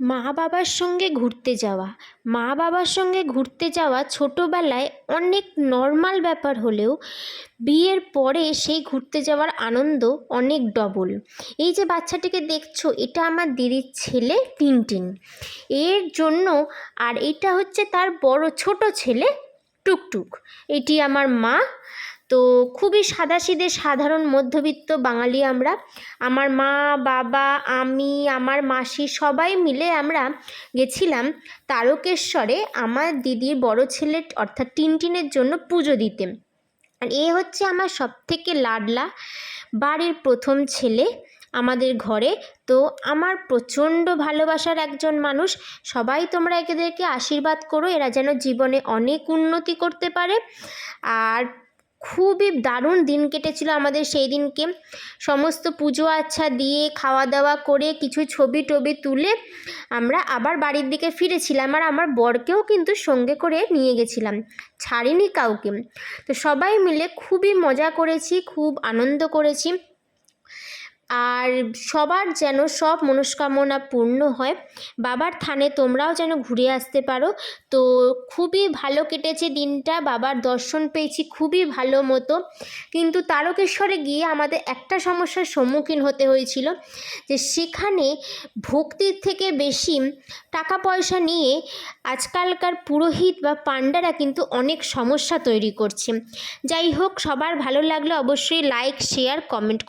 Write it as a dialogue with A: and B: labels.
A: মা বাবার সঙ্গে ঘুরতে যাওয়া। মা বাবার সঙ্গে ঘুরতে যাওয়া ছোটোবেলায় অনেক নর্মাল ব্যাপার হলেও বিয়ের পরে সেই ঘুরতে যাওয়ার আনন্দ অনেক ডবল এই যে বাচ্চাটিকে দেখছ, এটা আমার দিদির ছেলে টিনটিন। এর জন্য আর এটা হচ্ছে তার বড় ছোট ছেলে টুকটুক। এটি আমার মা তো খুবই সাদাসিধে সাধারণ মধ্যবিত্ত বাঙালি আমরা। আমার মা, বাবা, আমি, আমার মাসি সবাই মিলে আমরা গেছিলাম তারকেশ্বরে আমার দিদির বড় ছেলে অর্থাৎ টিনটিনের জন্য পুজো দিতে। আর এ হচ্ছে আমার সবথেকে লাডলা বাড়ির প্রথম ছেলে আমাদের ঘরে। তো আমার প্রচণ্ড ভালোবাসার একজন মানুষ। সবাই তোমরা এদেরকে আশীর্বাদ করো, এরা যেন জীবনে অনেক উন্নতি করতে পারে। আর খুবই দারুণ দিন কেটেছিল আমাদের সেই দিনকে। সমস্ত পুজো আচ্ছা দিয়ে খাওয়া দাওয়া করে কিছু ছবি টবি তুলে আমরা আবার বাড়ির দিকে ফিরেছিলাম আর আমার বরকেও কিন্তু সঙ্গে করে নিয়ে গেছিলাম, ছাড়িনি কাউকে। তো সবাই মিলে খুবই মজা করেছি, খুব আনন্দ করেছি। আর সবার যেন সব মনস্কামনা পূর্ণ হয়। বাবার থানে তোমরাও যেন ঘুরে আসতে পারো। তো খুবই ভালো কেটেছে দিনটা। বাবার দর্শন পেয়েছি খুবই ভালো মতো। কিন্তু তারকেশ্বরে গিয়ে আমাদের একটা সমস্যার সম্মুখীন হতে হয়েছিল যে সেখানে ভক্তির থেকে বেশি টাকা পয়সা নিয়ে আজকালকার পুরোহিত বা পাণ্ডারা কিন্তু অনেক সমস্যা তৈরি করছে। যাই হোক, সবার ভালো লাগলে অবশ্যই লাইক শেয়ার কমেন্ট